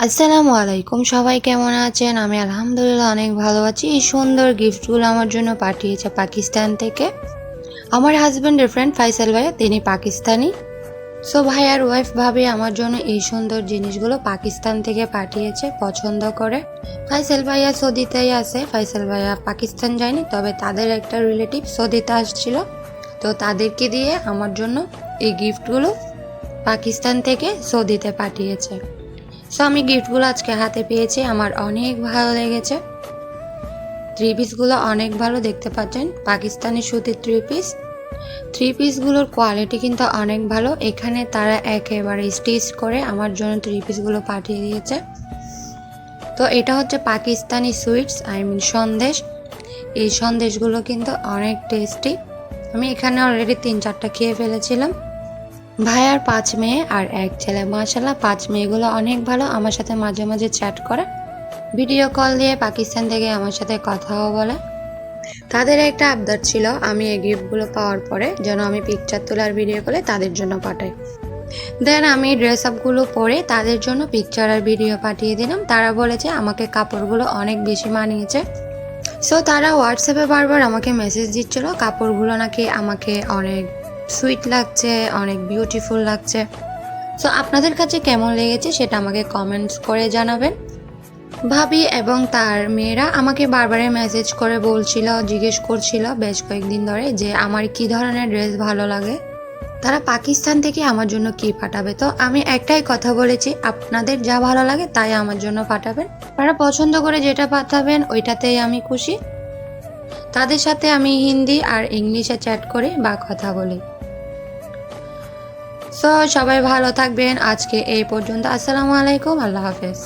আসসালামু আলাইকুম, সবাই কেমন আছেন? আমি আলহামদুলিল্লাহ অনেক ভালো আছি। এই সুন্দর গিফটগুলো আমার জন্য পাঠিয়েছে পাকিস্তান থেকে। আমার হাজব্যান্ডের ফ্রেন্ড ফাইসাল ভাইয়া, তিনি পাকিস্তানি। সো ভাই আর ওয়াইফ ভাবে আমার জন্য এই সুন্দর জিনিসগুলো পাকিস্তান থেকে পাঠিয়েছে, পছন্দ করে। ফাইসাল ভাইয়া সৌদিতেই আছে। ফাইসাল ভাইয়া পাকিস্তান যায়নি, তবে তাদের একটা রিলেটিভ সৌদিতে আসছিল। তো তাদেরকে দিয়ে আমার জন্য এই গিফটগুলো পাকিস্তান থেকে সৌদিতে পাঠিয়েছে। সো আমি গিফটগুলো আজকে হাতে পেয়েছি, আমার অনেক ভালো লেগেছে। থ্রি পিসগুলো অনেক ভালো দেখতে পাচ্ছেন, পাকিস্তানি সুতির থ্রি পিস থ্রি পিসগুলোর কোয়ালিটি কিন্তু অনেক ভালো, এখানে তারা একেবারে স্টিচ করে আমার জন্য থ্রি পিসগুলো পাঠিয়ে দিয়েছে। তো এটা হচ্ছে Pakistani sweets I mean sandesh. এই সন্দেশগুলো কিন্তু অনেক টেস্টি আমি এখানে অলরেডি তিন চারটা খেয়ে ফেলেছিলাম। ভাইয়ার পাঁচ মেয়ে আর এক ছেলে। মাশাল্লাহ পাঁচ মেয়েগুলো অনেক ভালো। আমার সাথে মাঝে মাঝে চ্যাট করে। ভিডিও কল দিয়ে পাকিস্তান থেকে আমার সাথে কথাও বলে। তাদের একটা আবদার ছিল, আমি এই গিফটগুলো পাওয়ার পরে যেন আমি পিকচার তোলার ভিডিও করে তাদের জন্য পাঠাই। দেন আমি ড্রেস আপগুলো পরে তাদের জন্য পিকচার আর ভিডিও পাঠিয়ে দিলাম। তারা বলেছে আমাকে কাপড়গুলো অনেক বেশি মানিয়েছে। সো তারা হোয়াটসঅ্যাপে বারবার আমাকে মেসেজ দিচ্ছিল, কাপড়গুলো নাকি আমাকে অনেক সুইট লাগছে, অনেক বিউটিফুল লাগছে। সো আপনাদের কাছে কেমন লেগেছে সেটা আমাকে কমেন্টস করে জানাবেন। ভাবি এবং তার মেয়েরা আমাকে বারবার মেসেজ করে বলছিল, জিজ্ঞেস করছিল বেশ কয়েকদিন ধরে যে আমার কি ধরনের ড্রেস ভালো লাগে। তারা পাকিস্তান থেকে আমার জন্য কি পাঠাবে? তো আমি একটাই কথা বলেছি, আপনাদের যা ভালো লাগে তাই আমার জন্য পাঠাবেন। তারা পছন্দ করে যেটা পাঠাবেন, ওইটাতেই আমি খুশি। তাদের সাথে আমি হিন্দি আর ইংলিশে চ্যাট করি বা কথা বলি। সো সবাই ভালো থাকবেন। আজকে এই পর্যন্ত। আসসালামু আলাইকুম। আল্লাহ হাফেজ।